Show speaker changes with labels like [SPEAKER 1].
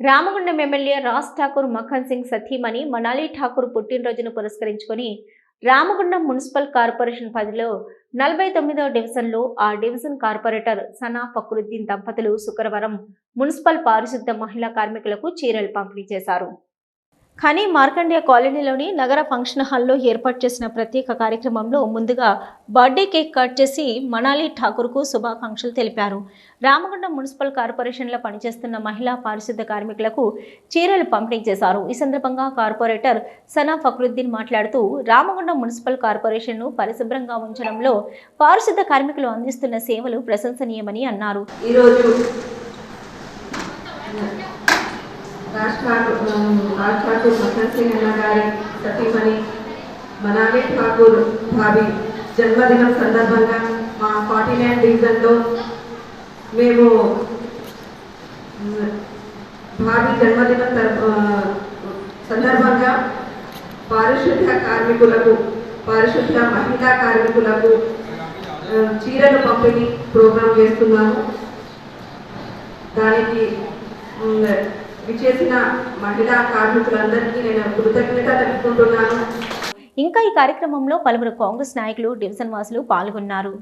[SPEAKER 1] Ramagundam MLA Raj Thakur Makhan Singh సతీమణి మనాలి ఠాకూర్ పుట్టినరోజును పురస్కరించుకొని Ramagundam municipal corporation పరిధిలో నలభై తొమ్మిదవ డివిజన్లో ఆ డివిజన్ కార్పొరేటర్ సనా ఫక్రుద్దీన్ దంపతులు శుక్రవారం మున్సిపల్ పారిశుద్ధ మహిళా కార్మికులకు చీరలు పంపిణీ చేశారు. కానీ మార్కండేయ కాలనీలోని నగర ఫంక్షన్ హాల్లో ఏర్పాటు చేసిన ప్రత్యేక కార్యక్రమంలో ముందుగా బర్త్డే కేక్ కట్ చేసి మనాలి ఠాకూర్కు శుభాకాంక్షలు తెలిపారు. రామగుండం మున్సిపల్ కార్పొరేషన్లో పనిచేస్తున్న మహిళా పారిశుద్ధ కార్మికులకు చీరలు పంపిణీ చేశారు. ఈ సందర్భంగా కార్పొరేటర్ సనా ఫక్రుద్దీన్ మాట్లాడుతూ రామగుండం మున్సిపల్ కార్పొరేషన్ను పరిశుభ్రంగా ఉంచడంలో పారిశుద్ధ కార్మికులు అందిస్తున్న సేవలు ప్రశంసనీయమని అన్నారు.
[SPEAKER 2] ఈరోజు రాష్ట్ర రాజ్ ఠాకూర్ సింగ్ అన్న గారి సతీమణి మనాలి ఠాకూర్ భావి జన్మదినం సందర్భంగా మా ఫార్టీ నైన్ డివిజన్లో మేము భావి జన్మదినం ఆ, సందర్భంగా పారిశుద్ధ కార్మికులకు పారిశుద్ధ మహిళా కార్మికులకు చీరలు పంపిణీ ప్రోగ్రాం చేస్తున్నాము. దానికి విచేసిన మహిళా కార్మికులందరికీ నేను కృతజ్ఞత తెలుపుకుంటున్నాను.
[SPEAKER 1] ఇంకా ఈ కార్యక్రమంలో పలువురు కాంగ్రెస్ నాయకులు డివిజన్ వాసులు పాల్గొన్నారు.